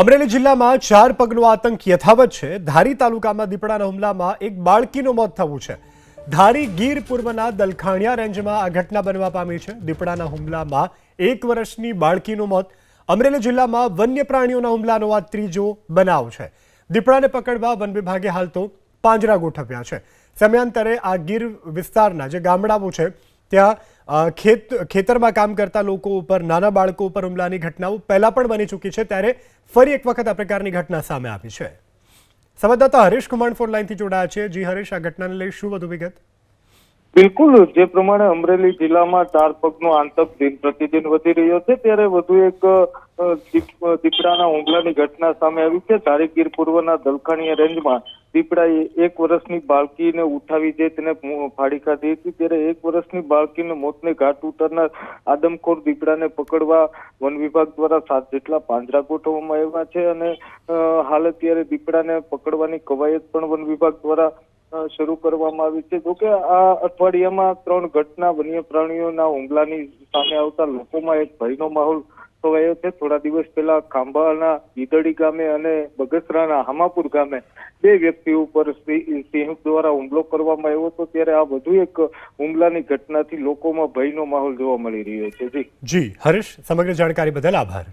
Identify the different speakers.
Speaker 1: અમરેલી જિલ્લામાં ચાર પગનો આતંક યથાવત છે. ધારી તાલુકામાં દીપડાના હુમલામાં એક બાળકીનું મોત થયું છે. ધારી ગીર પૂર્વના દલખાણિયા રેન્જમાં આ ઘટના બનવા પામી છે. દીપડાના હુમલામાં એક વર્ષની બાળકીનું મોત. અમરેલી જિલ્લામાં વન્ય પ્રાણીઓના હુમલાનો આ ત્રીજો બનાવ છે. દીપડાને પકડવા વન વિભાગે હાલ તો પાંજરા ગોઠવ્યા છે. સમયાંતરે આ ગીર વિસ્તારના જે ગામડાઓ છે ત્યાં ખેત, ખેતરમાં કામ કરતા લોકો ઉપર, નાના બાળકો ઉપર હુમલાની ઘટનાઓ પહેલા પણ બની ચૂકી છે ત્યારે ફરી એક વખત આ પ્રકારની ઘટના સામે આવી છે. સંવાદદાતા હરીશ કુમાર ફોન લાઈનથી જોડાયા છે. જી હરીશ, આ ઘટનાને લઈ શું વધુ વિગત?
Speaker 2: બિલકુલ, જે પ્રમાણે અમરેલી જિલ્લામાં ચાર પગનો આતંક દિન પ્રતિદિન વધી રહ્યો છે, ત્યારે વધુ એક દીપડાના હુમલાની ઘટના સામે આવી છે. ધારીગીર પૂર્વના દલખાણીયા રેન્જમાં દીપડાએ એક વર્ષની બાળકીને ઉઠાવી જઈ તેને ફાડી ખાધી હતી. ત્યારે એક વર્ષની બાળકીને મોતને ઘાટ ઉતરનાર આદમખોર દીપડાને પકડવા વન વિભાગ દ્વારા સાત જેટલા પાંજરા ગોઠવવામાં આવ્યા છે અને હાલ અત્યારે દીપડાને પકડવાની કવાયત પણ વન વિભાગ દ્વારા શરૂ કરવામાં આવી છે. જોકે આ અઠવાડિયામાં ત્રણ ઘટના વન્ય પ્રાણીઓના હુમલાની સામે આવતા લોકોમાં એક ભયનો માહોલ છવાયો છે. થોડા દિવસ પહેલા ખાંભાના ગીદડી ગામે અને બગસરાના હામાપુર ગામે બે વ્યક્તિ ઉપર સિંહ દ્વારા હુમલો કરવામાં આવ્યો હતો. ત્યારે આ વધુ એક હુમલાની ઘટનાથી લોકોમાં ભયનો માહોલ જોવા મળી રહ્યો છે. જી.
Speaker 1: જી, હરીશ, સમગ્ર જાણકારી બદલ આભાર.